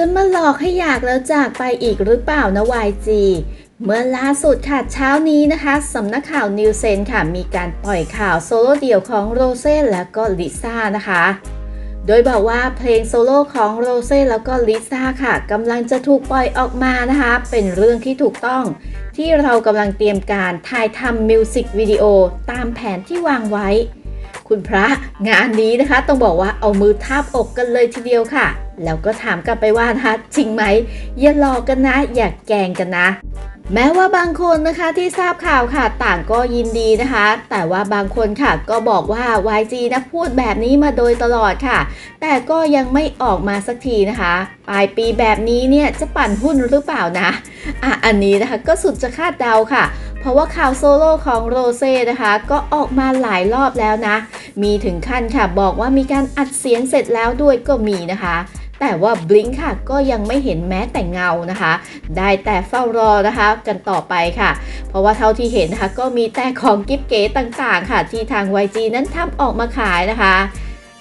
จะมาหลอกให้อยากแล้วจากไปอีกหรือเปล่านะ YG เมื่อล่าสุดค่ะเช้านี้นะคะสำนักข่าวนิวเซนค่ะ มีการปล่อยข่าวโซโล่เดี่ยวของโรเซ่และก็ลิซ่านะคะ โดยบอกว่าเพลงโซโล่ของโรเซ่แล้วก็ลิซ่าค่ะกำลังจะถูกปล่อยออกมานะคะ เป็นเรื่องที่ถูกต้อง ที่เรากำลังเตรียมการถ่ายทำมิวสิกวิดีโอตามแผนที่วางไว้ คุณพระงานนี้นะคะ ต้องบอกว่าเอามือทาบอกกันเลยทีเดียวค่ะ แล้วก็ถามกลับไปว่านะจริงไหมอย่าหลอกกันนะ อย่าแกงกันนะ แม้ว่าบางคนนะคะที่ทราบข่าวค่ะ ต่างก็ยินดีนะคะ แต่ว่าบางคนค่ะก็บอกว่า YG นะพูดแบบนี้มาโดยตลอดค่ะ แต่ก็ยังไม่ออกมาสักทีนะคะ ปลายปีแบบนี้เนี่ยจะปั่นหุ้นหรือเปล่านะอะอันนี้นะคะก็สุดจะคาดเดาค่ะเพราะว่าข่าวโซโล่ของโรเซ่นะคะ ก็ออกมาหลายรอบแล้วนะ มีถึงขั้นค่ะบอกว่ามีการอัดเสียงเสร็จแล้วด้วยก็มีนะคะ แต่ว่าบลิงค่ะก็ยังไม่เห็นแม้แต่เงานะคะ ได้แต่เฝ้ารอนะคะกันต่อไปค่ะ เพราะว่าเท่าที่เห็นนะคะก็มีแต่ของกิฟเก๋ต่างๆ ค่ะ ที่ทาง YG นั้นทำออกมาขายนะคะ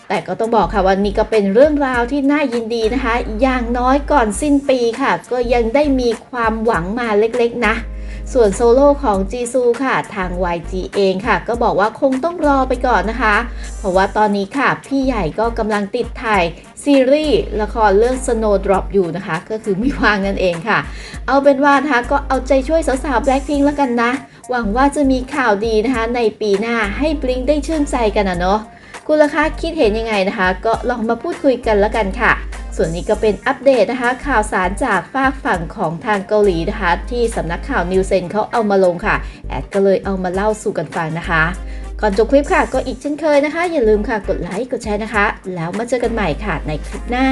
แต่ก็ต้องบอกค่ะว่านี่ก็เป็นเรื่องราวที่น่ายินดีนะคะ อย่างน้อยก่อนสิ้นปีค่ะ ก็ยังได้มีความหวังมาเล็กๆนะ ส่วนโซโล่ของจีซูค่ะทาง YG เองค่ะ ก็บอกว่าคงต้องรอไปก่อนนะคะ เพราะว่าตอนนี้ค่ะ พี่ใหญ่ก็กำลังติดถ่ายซีรีส์ละครเรื่อง Snowdrop อยู่นะคะ ก็คือไม่วางนั่นเองค่ะ เอาเป็นว่านะคะก็เอาใจช่วยสาวๆ Blackpink แล้วกันนะ หวังว่าจะมีข่าวดีนะคะ ในปีหน้าให้ Blink ได้ชื่นใจกันนะเนาะคุณล่ะคะคิดเห็นยังไงนะคะ ก็ลองมาพูดคุยกันแล้วกันค่ะ ส่วนนี้ก็เป็นอัปเดตนะคะข่าวสารจากฝากฝั่งของทางเกาหลีนะคะ ที่สำนักข่าวนิวเซนเขาเอามาลงค่ะ แอดก็เลยเอามาเล่าสู่กันฟังนะคะ ก่อนจบคลิปค่ะก็อีกเช่นเคยนะคะ อย่าลืมค่ะกดไลค์กดแชร์นะคะ แล้วมาเจอกันใหม่ค่ะในคลิปหน้า